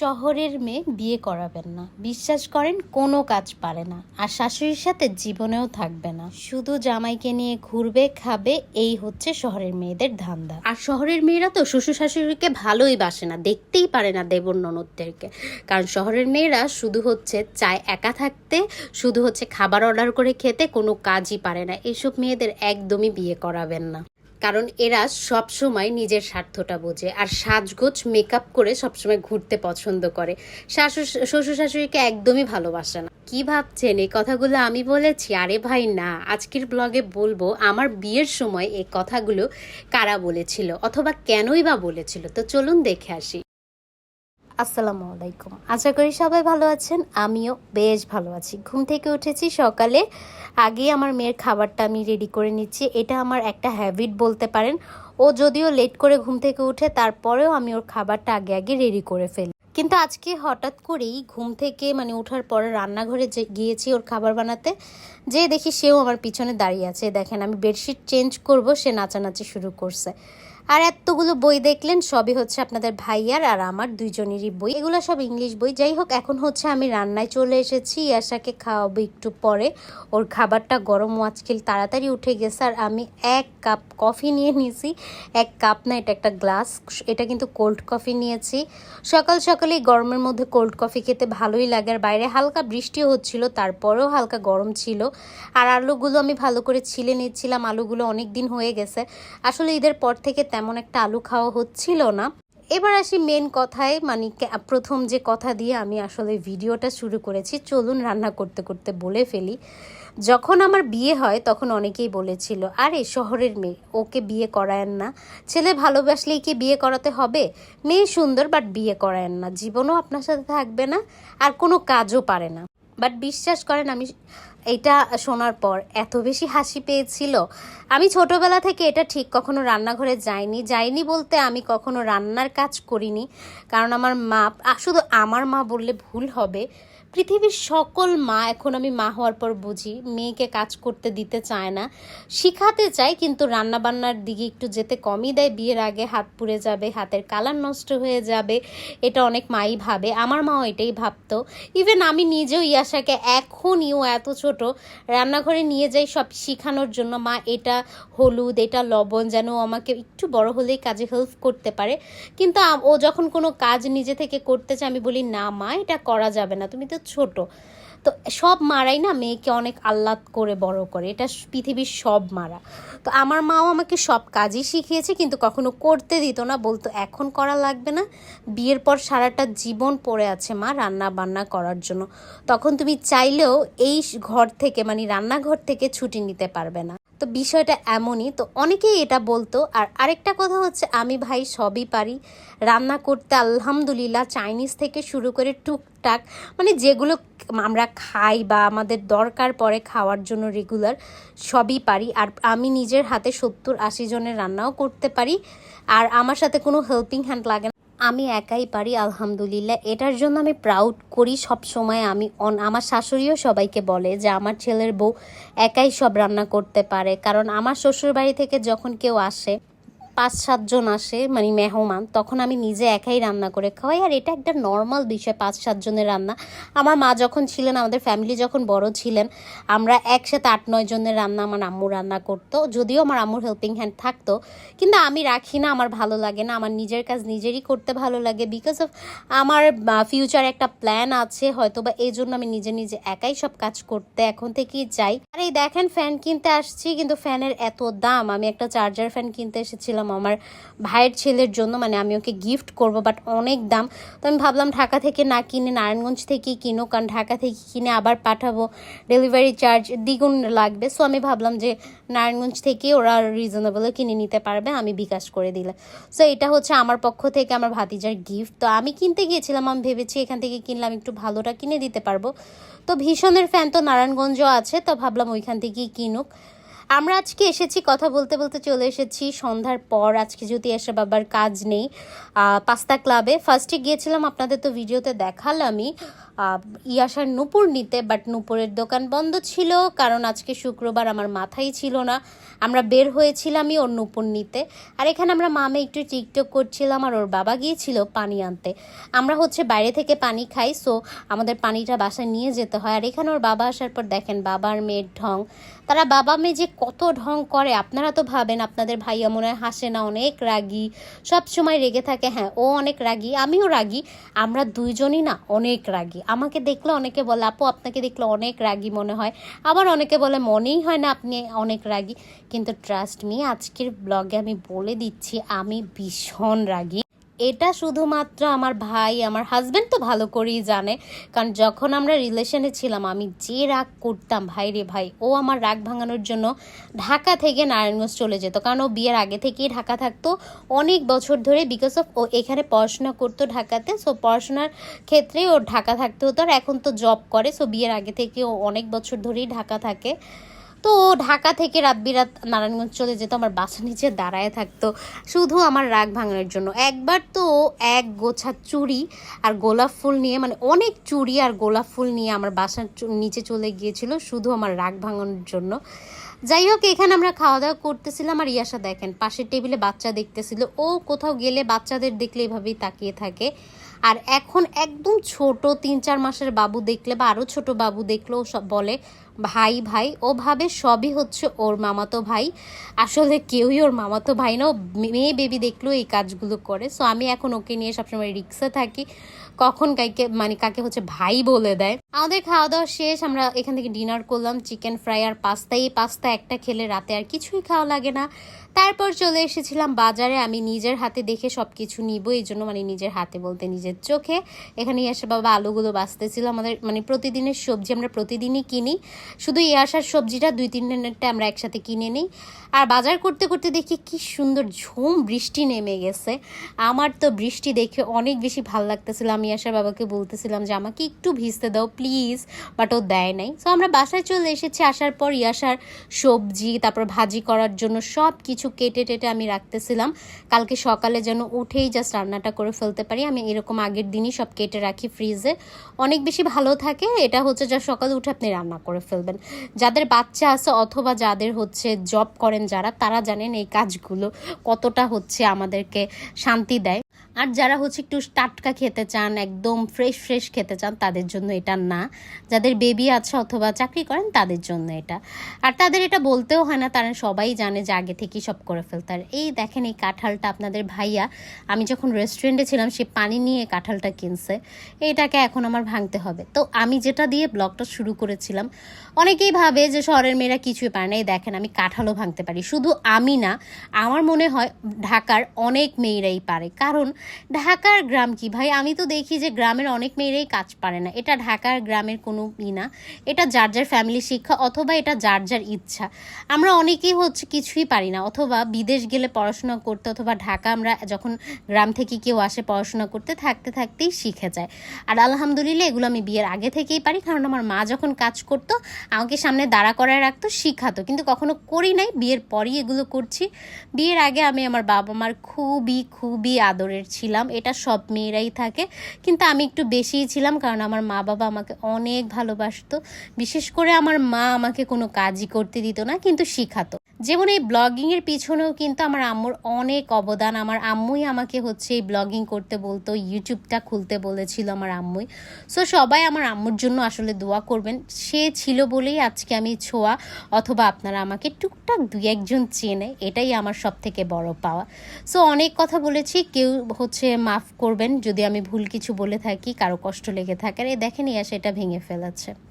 শহরের মেয়ে বিয়ে করাবেন না। বিশ্বাস করেন, কোনো কাজ পারে না। আর শাশুড়ির সাথে জীবনেও থাকবে না। শুধু জামাইকে নিয়ে ঘুরবে, খাবে, এই হচ্ছে শহরের মেয়েদের ধান্দা। আর শহরের মেয়েরা তো শ্বশুর শাশুড়িকে ভালোই বাসে না। দেখতেই পারে না দেবর ননদদেরকে। কারণ শহরের মেয়েরা শুধু হচ্ছে চায় একা থাকতে, শুধু হচ্ছে খাবার অর্ডার করে খেতে, কোনো কাজই পারে না। এসব মেয়েদের একদমই বিয়ে করাবেন না। কারণ এরা সব সময় নিজের স্বার্থটা বোঝে আর সাজগোজ মেকআপ করে সবসময় ঘুরতে পছন্দ করে। শাশু শ্বশুর শাশুড়িকে একদমই ভালোবাসে না। কি ভাবছেন? এই কথাগুলো আমি বলেছি? আরে ভাই, না। আজকের ব্লগে বলব, আমার বিয়ের সময় এই কথাগুলো কারা বলেছিল? অথবা কেনই বা বলেছিল? তো চলুন দেখে আসি। আসসালামু আলাইকুম। আশা করি সবাই ভালো আছেন, আমিও বেশ ভালো আছি। ঘুম থেকে উঠেছি সকালে, আগে আমার মেয়ের খাবারটা আমি রেডি করে নিচ্ছি। এটা আমার একটা হ্যাবিট বলতে পারেন। ও যদিও লেট করে ঘুম থেকে উঠে, তারপরেও আমি ওর খাবারটা আগে আগে রেডি করে ফেলি। কিন্তু আজকে হঠাৎ করেই ঘুম থেকে মানে ওঠার পরে রান্নাঘরে যে গিয়েছি ওর খাবার বানাতে যে দেখি সেও আমার পিছনে দাঁড়িয়ে আছে। দেখেন, আমি বেডশিট চেঞ্জ করব, সে নাচানাচি শুরু করছে। আর এতগুলো বই দেখলেন, সবই হচ্ছে আপনাদের ভাইয়ার আর আমার দুইজনেরই বই। এগুলো সব ইংলিশ বই। যাই হোক, এখন হচ্ছে আমি রান্নায় চলে এসেছি। ইয়াশাকে খাওয়াবো একটু পরে। ওর খাবারটা গরম আজকাল তাড়াতাড়ি উঠে গেছে আর আমি এক কাপ কফি নিয়ে নিয়েছি এক কাপ না, এটা একটা গ্লাস। এটা কিন্তু কোল্ড কফি নিয়েছি। সকাল সকালে গরমের মধ্যে কোল্ড কফি খেতে ভালোই লাগে। আর বাইরে হালকা বৃষ্টিও হচ্ছিল, তারপরেও হালকা গরম ছিল। আর আলুগুলো আমি ভালো করে ছিলে নিচ্ছিলাম। আলুগুলো অনেক দিন হয়ে গেছে। আসলে ঈদের পর থেকে তেমন একটা আলু খাওয়া হচ্ছিল না। এবার আসি মেন কথায় মানে প্রথম যে কথা দিয়ে আমি আসলে ভিডিওটা শুরু করেছি, চলুন রান্না করতে করতে বলে ফেলি। যখন আমার বিয়ে হয়, তখন অনেকেই বলেছিল, আরে, শহরের মেয়ে, ওকে বিয়ে করায়েন না। ছেলে ভালোবাসলেই কি বিয়ে করাতে হবে? মেয়ে সুন্দর বাট বিয়ে করায়েন না। জীবনও আপনার সাথে থাকবে না, আর কোনো কাজও পারে না। বাট বিশ্বাস করেন, আমি এটা শোনার পর এত বেশি হাসি পেয়েছিল। আমি ছোটবেলা থেকে এটা ঠিক কখনো রান্নাঘরে যাইনি। যাইনি বলতে আমি কখনো রান্নার কাজ করিনি। কারণ আমার মা শুধু আমার মা বললে ভুল হবে। পৃথিবীর সকল মা এখন আমি মা হওয়ার পর বুঝি, মেয়েকে কাজ করতে দিতে চায় না। শিখাতে চায়, কিন্তু রান্না বান্নার দিকে একটু যেতে কমই দেয়। বিয়ের আগে হাত পুড়ে যাবে, হাতের কালার নষ্ট হয়ে যাবে, এটা অনেক মাই ভাবে। আমার মাও এটাই ভাবতো। ইভেন আমি নিজেও ইয়াশাকে এখনই ও এত ছোট রান্নাঘরে নিয়ে যাই সব শেখানোর জন্য। মা, এটা হলুদ, এটা লবণ যেন আমাকে একটু বড় হলেই কাজে হেল্প করতে পারে। কিন্তু ও যখন কোনো কাজ নিজে থেকে করতে চায়, আমি বলি, না মা, এটা করা যাবে না, তুমি তো ছোট। তো সব মারাই না মেয়েকে অনেক আহ্লাদ করে, বড় করে। এটা পৃথিবীর সব মারা। তো আমার মাও আমাকে সব কাজই শিখিয়েছে, কিন্তু কখনো করতে দিত না। বলতো, এখন করা লাগবে না। বিয়ের পর সারাটা জীবন পড়ে আছে মা রান্না বান্না করার জন্য। তখন তুমি চাইলেও এই ঘর থেকে মানে রান্নাঘর থেকে ছুটি নিতে পারবে না। তো বিষয়টা এমনই, তো অনেকেই এটা বলতো। আর আরেকটা কথা হচ্ছে, আমি ভাই সবই পারি। রান্না করতে আলহামদুলিল্লাহ চাইনিজ থেকে শুরু করে টুকটাক মানে যেগুলো আমরা খাই বা আমাদের দরকার পড়ে খাওয়ার জন্য রেগুলার সবই পারি। আর আমি নিজের হাতে সত্তর আশি জনের রান্নাও করতে পারি। আর আমার সাথে কোনো হেল্পিং হ্যান্ড লাগে না। আমি একাই পারি, আলহামদুলিল্লাহ। এটার জন্য আমি প্রাউড করি সব সময় আমি। অন- আমার শাশুড়িও সবাইকে বলে যে, আমার ছেলের বউ একাই সব রান্না করতে পারে। কারণ আমার শ্বশুর বাড়ি থেকে যখন কেউ আসে পাঁচ সাতজন আসে মানে মেহমান, তখন আমি নিজে একাই রান্না করে খাওয়াই। আর এটা একটা নর্মাল বিষয় পাঁচ সাতজনের রান্না। আমার মা যখন ছিলেন, আমাদের ফ্যামিলি যখন বড় ছিলেন, আমরা একসাথে আট নয় জনের রান্না আমার আম্মু রান্না করতো। যদিও আমার আম্মুর হেল্পিং হ্যান্ড থাকতো, কিন্তু আমি রাখি না, আমার ভালো লাগে না। আমার নিজের কাজ নিজেরই করতে ভালো লাগে। বিকজ অফ আমার ফিউচার একটা প্ল্যান আছে হয়তো বা এই জন্য আমি নিজে নিজে একাই সব কাজ করতে এখন থেকেই চাই আর এই দেখেন ফ্যান কিনতে আসছি, কিন্তু ফ্যানের এত দাম। আমি একটা চার্জার ফ্যান কিনতে এসেছিলাম আমার ভাইয়ের ছেলের জন্য মানে আমি ওকে গিফট করব বাট অনেক দাম। তো আমি ভাবলাম ঢাকা থেকে না কিনে, নারায়ণগঞ্জ থেকেই কিনো কারণ ঢাকা থেকে কিনে আবার পাঠাবো। ডেলিভারি চার্জ দ্বিগুণ লাগবে। সো আমি ভাবলাম যে নারায়ণগঞ্জ থেকে ওরা রিজনেবলও কিনে নিতে পারবে, আমি বিকাশ করে দিলে সো এটা হচ্ছে আমার পক্ষ থেকে আমার ভাতিজার গিফট তো আমি কিনতে গিয়েছিলাম, আমি ভেবেছি এখান থেকে কিনলাম একটু ভালোটা কিনে দিতে পারব। তো ভীষণের ফ্যান তো নারায়ণগঞ্জও আছে, তো ভাবলাম ওইখান থেকেই কিনুক। আমরা আজকে এসেছি, কথা বলতে বলতে চলে এসেছি। সন্ধ্যার পর আজকে যদি এসে বাবার কাজ নেই পাস্তা ক্লাবে। ফার্স্টে গিয়েছিলাম, আপনাদের তো ভিডিওতে দেখালামই। ইয়াসার নূপুর নিতে বাট নূপুরের দোকান বন্ধ ছিল, কারণ আজকে শুক্রবার আমার মাথায় ছিল না। আমরা বের হয়েছিলামই ওর নূপুর নিতে। আর এখানে আমরা মামে একটু টিকটক করছিলাম আর ওর বাবা গিয়েছিল পানি আনতে। আমরা হচ্ছে বাইরে থেকে পানি খাই সো আমাদের পানিটা বাসায় নিয়ে যেতে হয়। আর এখানে ওর বাবা আসার পর দেখেন, বাবার মেয়ের ঢং। তারা বাবা মেয়ে যে কত ঢং করে, আপনারা তো ভাবেন, আপনাদের ভাইয়া মনে হয় হাসে না, অনেক রাগী। সব সময় রেগে থাকে হ্যাঁ ও অনেক রাগী, আমিও রাগী। আমরা দুইজনই না, অনেক রাগী। আমাকে দেখলে অনেকে বলে, আপু, আপনাকে দেখলে অনেক রাগি মনে হয়। আবার অনেকে বলে, মনেই হয় না আপনি অনেক রাগি। কিন্তু ট্রাস্ট মি আজকের ব্লগে আমি বলে দিচ্ছি, আমি ভীষণ রাগী। এটা শুধুমাত্র আমার ভাই, আমার হাজব্যান্ড তো ভালো করেই জানে। কারণ যখন আমরা রিলেশনে ছিলাম, আমি যে রাগ করতাম, ভাই রে ভাই, ও আমার রাগ ভাঙানোর জন্য ঢাকা থেকে নারায়ণগঞ্জ চলে যেত। কারণ ও বিয়ের আগে থেকেই ঢাকা থাকতো। অনেক বছর ধরে বিকজ অফ ও এখানে পড়াশোনা করতো ঢাকাতে সো পড়াশোনার ক্ষেত্রে ও ঢাকা থাকতে হতো। আর এখন তো জব করে সো বিয়ের আগে থেকে ও অনেক বছর ধরেই ঢাকা থাকে। তো ঢাকা থেকে রাত বিরাত নারায়ণগঞ্জ চলে যেত, আমার বাসা নিচে দাঁড়ায় থাকতো। শুধু আমার রাগ ভাঙানোর জন্য। একবার তো এক গোছা চুড়ি আর গোলাপ ফুল নিয়ে মানে অনেক চুড়ি আর গোলাপ ফুল নিয়ে আমার বাসার নিচে চলে গিয়েছিল, শুধু আমার রাগ ভাঙানোর জন্য। যাই হোক, এখানে আমরা খাওয়া দাওয়া করতেছিলাম আর ইয়াসা দেখেন, পাশের টেবিলে বাচ্চা দেখতেছিল। ও কোথাও গেলে বাচ্চাদের দেখলে এভাবেই তাকিয়ে থাকে। আর এখন একদম ছোট তিন চার মাসের বাবু দেখলে বা আরও ছোট বাবু দেখলেও সব বলে, ভাই ভাই। ও ভাবে সবই হচ্ছে ওর মামাতো ভাই। আসলে কেউই ওর মামাতো ভাই না, ও মেয়ে বেবি দেখলেও এই কাজগুলো করে। সো আমি এখন ওকে নিয়ে সবসময় রিক্সা থাকি। কখন কাকে মানে কাকে হচ্ছে ভাই বলে দেয়। আমাদের খাওয়া দাওয়া শেষ, আমরা এখান থেকে ডিনার করলাম, চিকেন ফ্রাই আর পাস্তা। এই পাস্তা একটা খেলে রাতে আর কিছুই খাওয়া লাগে না। তারপর চলে এসেছিলাম বাজারে, আমি নিজের হাতে দেখে সব কিছু নিব, এই জন্য মানে নিজের হাতে বলতে নিজের চোখে। এখানে এসে বাবা আলুগুলো বাঁচতেছিল, আমাদের মানে প্রতিদিনের সবজি আমরা প্রতিদিনই কিনি। শুধু এই আসার সবজিটা দুই তিন দিনেরটা আমরা একসাথে কিনে নিই। আর বাজার করতে করতে দেখি কি সুন্দর ঝুম বৃষ্টি নেমে গেছে। আমার তো বৃষ্টি দেখে অনেক বেশি ভালো লাগতেছিল, আমি আসার বাবাকে বলতেছিলাম যে, আমাকে একটু ভিজতে দাও, প্লিজ। বাট ও দেয় নাই। সো আমরা বাসায় চলে এসেছি। আসার পর ইয়াসার সবজি, তারপর ভাজি করার জন্য সব কিছু কেটে টেটে আমি রাখতেছিলাম। কালকে সকালে যেন উঠেই জাস্ট রান্নাটা করে ফেলতে পারি। আমি এরকম আগের দিনই সব কেটে রাখি ফ্রিজে অনেক বেশি ভালো থাকে। এটা হচ্ছে যা সকালে উঠে আপনি রান্না করে ফেলবেন। যাদের বাচ্চা আছে অথবা যাদের হচ্ছে জব করেন যারা, তারা জানেন এই কাজগুলো কতটা হচ্ছে আমাদেরকে শান্তি দেয়। আর যারা হচ্ছে একটু টাটকা খেতে চান, একদম ফ্রেশ ফ্রেশ খেতে চান, তাদের জন্য এটা না। যাদের বেবি আছে অথবা চাকরি করেন, তাদের জন্য এটা। আর তাদের এটা বলতেও হয় না, তারা সবাই জানে যে আগে থেকেই সব করে ফেলতে। আর এই দেখেন, এই কাঁঠালটা আপনাদের ভাইয়া, আমি যখন রেস্টুরেন্টে ছিলাম, সে পানি নিয়ে কাঁঠালটা কিনছে। এইটাকে এখন আমার ভাঙতে হবে। তো আমি যেটা দিয়ে ব্লগটা শুরু করেছিলাম, অনেকেই ভাবে যে শহরের মেয়েরা কিছুই পারে না। এই দেখেন, আমি কাঁঠালও ভাঙতে পারি। শুধু আমি না, আমার মনে হয় ঢাকার অনেক মেয়েরাই পারে। কারণ ঢাকার গ্রাম কি? ভাই, আমি তো দেখি যে গ্রামের অনেক মেয়েরাই কাজ পারে না। এটা ঢাকার গ্রামের কোনো ই না। এটা যার যার ফ্যামিলি শিক্ষা অথবা এটা যার যার ইচ্ছা। আমরা অনেকেই হচ্ছে কিছুই পারি না। অথবা বিদেশ গেলে পড়াশোনা করতে অথবা ঢাকা আমরা যখন গ্রাম থেকে কেউ আসে পড়াশোনা করতে, থাকতে, থাকতেই শিখে যায়। আর আলহামদুলিল্লাহ এগুলো আমি বিয়ের আগে থেকেই পারি। কারণ আমার মা যখন কাজ করতো, আমাকে সামনে দাঁড়া করায় রাখতো, শিখাতো। কিন্তু কখনো করি নাই। বিয়ের পরই এগুলো করছি। বিয়ের আগে আমি আমার বাবা মার খুবই খুবই আদরের ছিলাম, এটা সব মেয়েরাই থাকে। কিন্তু আমি একটু বেশিই ছিলাম কারণ আমার মা বাবা আমাকে অনেক ভালোবাসতো। বিশেষ করে আমার মা আমাকে কোনো কাজই করতে দিত না, কিন্তু শিখাতো। যেমন এই ব্লগিংয়ের পিছনেও কিন্তু আমার আম্মুর অনেক অবদান। আমার আম্মুই আমাকে হচ্ছে এই ব্লগিং করতে বলতো ইউটিউবটা খুলতে বলেছিল আমার আম্মুই। সো সবাই আমার আম্মুর জন্য আসলে দোয়া করবেন। সে ছিল বলেই আজকে আমি ছোঁয়া, অথবা আপনারা আমাকে টুকটাক দুই একজন চেনে, এটাই আমার সব থেকে বড় পাওয়া। সো অনেক কথা বলেছি, কেউ হচ্ছে মাফ করবেন যদি আমি ভুল কিছু বলে থাকি, কারও কষ্ট লেগে থাকে, আর এই দেখেন সেটা ভেঙে ফেলেছে।